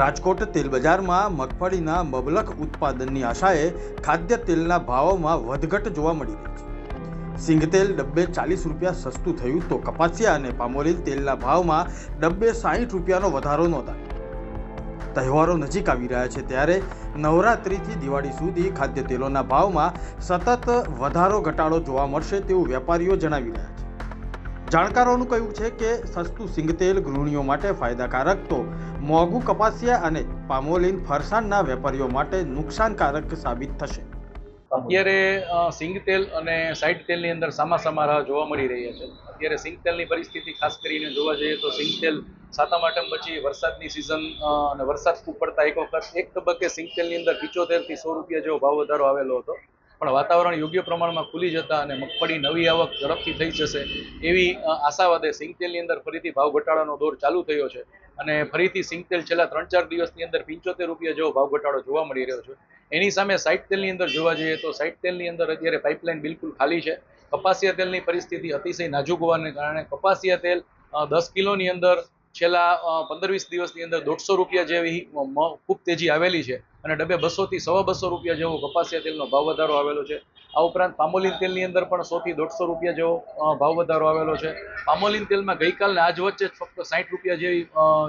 રાજકોટ તેલ બજારમાં મગફળીના મબલક ઉત્પાદનની આશાએ ખાદ્ય તેલના ભાવોમાં વધઘટ જોવા મળી રહી છે. સિંગતેલ ડબ્બે ચાલીસ રૂપિયા સસ્તું થયું તો કપાસિયા અને પામોલીન તેલના ભાવમાં ડબ્બે સાહીઠ રૂપિયાનો વધારો નોંધાયો. તહેવારો નજીક આવી રહ્યા છે ત્યારે નવરાત્રિથી દિવાળી સુધી ખાદ્ય તેલોના ભાવમાં સતત વધારો ઘટાડો જોવા મળશે તેવું વેપારીઓ જણાવી રહ્યા છે. જાણકારોનું કહ્યું છે કે સસ્તું સિંગતેલ ગૃહિણીઓ માટે ફાયદાકારક તો મોંઘું કપાસિયા અને પામોલીન ફરસાણના વેપારીઓ માટે નુકસાનકારક સાબિત થશે. અત્યારે સિંગતેલ અને સાઈડ તેલની અંદર સામા રાહ જોવા મળી રહ્યા છે. અત્યારે સિંગતેલની પરિસ્થિતિ ખાસ કરીને જોવા જઈએ તો સિંગતેલ સાતમ આઠમ પછી વરસાદની સિઝન અને વરસાદ ખૂબ પડતા એક વખત. એક તબક્કે સિંગતેલની અંદર પિચોતેરથી સો રૂપિયા જેવો ભાવ વધારો આવેલો હતો. પણ વાતાવરણ યોગ્ય પ્રમાણમાં ખુલી જતા અને મગફળી નવી આવક ઝડપથી થઈ જશે એવી આશાવાદે સિંગતેલની અંદર ફરીથી ભાવ ઘટાડાનો દોર ચાલુ થયો છે. અને ફરીથી સિંગતેલ છેલ્લા ત્રણ ચાર દિવસની અંદર પંચોતેર રૂપિયા જેવો ભાવ ઘટાડો જોવા મળી રહ્યો છે. એની સામે સાઈટ તેલની અંદર જોવા જઈએ તો સાઈટ તેલની અંદર અત્યારે પાઇપલાઇન બિલકુલ ખાલી છે. કપાસિયા તેલની પરિસ્થિતિ અતિશય નાજુક હોવાને કારણે કપાસિયા તેલ દસ કિલોની અંદર છેલ્લા પંદર વીસ દિવસની અંદર દોઢસો રૂપિયા જેવી ખૂબ તેજી આવેલી છે અને ડબે બસોથી સવા બસો રૂપિયા જેવો કપાસિયા તેલનો ભાવ વધારો આવેલો છે. આ ઉપરાંત પામોલીન તેલની અંદર પણ સોથી દોઢસો રૂપિયા જેવો ભાવ વધારો આવેલો છે. પામોલીન તેલમાં ગઈકાલને આજ વચ્ચે ફક્ત સાઠ રૂપિયા જેવી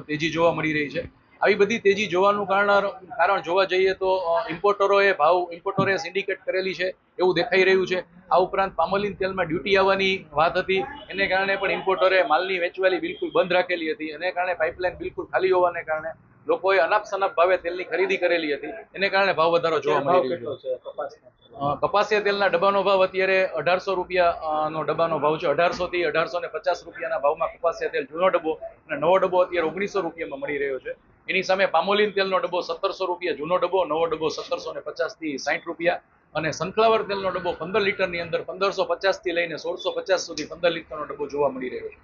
તેજી જોવા મળી રહી છે. આવી બધી તેજી જોવાનું કારણ કારણ જોવા જઈએ તો ઇમ્પોર્ટરોએ ભાવ ઇમ્પોર્ટરોએ સિન્ડિકેટ કરેલી છે, એવું દેખાઈ રહ્યું છે. આ ઉપરાંત પામોલીન તેલમાં ડ્યુટી આવવાની વાત હતી. એને કારણે પણ ઇમ્પોર્ટરે માલની વેચવાલી બિલકુલ બંધ રાખેલી હતી. એને કારણે પાઇપલાઇન બિલકુલ ખાલી હોવાને કારણે લોકોએ અનાપ શનાપ ભાવે તેલની ખરીદી કરેલી હતી. એને કારણે ભાવ વધારો જોવા મળી રહ્યો છે. કપાસિયા તેલના ડબ્બાનો ભાવ અત્યારે અઢારસો રૂપિયા નો ડબ્બાનો ભાવ છે. અઢારસોથી અઢારસો ને પચાસ રૂપિયાના ભાવમાં કપાસિયા તેલ જૂનો ડબ્બો અને નવો ડબ્બો અત્યારે ઓગણીસો રૂપિયામાં મળી રહ્યો છે. એની સામે પામોલીન તેલનો ડબ્બો સત્તરસો રૂપિયા, જૂનો ડબ્બો, નવો ડબ્બો સત્તરસો ને પચાસથી સાઠ રૂપિયા અને સનફ્લાવર તેલનો ડબ્બો પંદર લીટરની અંદર પંદરસો પચાસથી લઈને સોળસો પચાસ સુધી પંદર લીટરનો ડબ્બો જોવા મળી રહ્યો છે.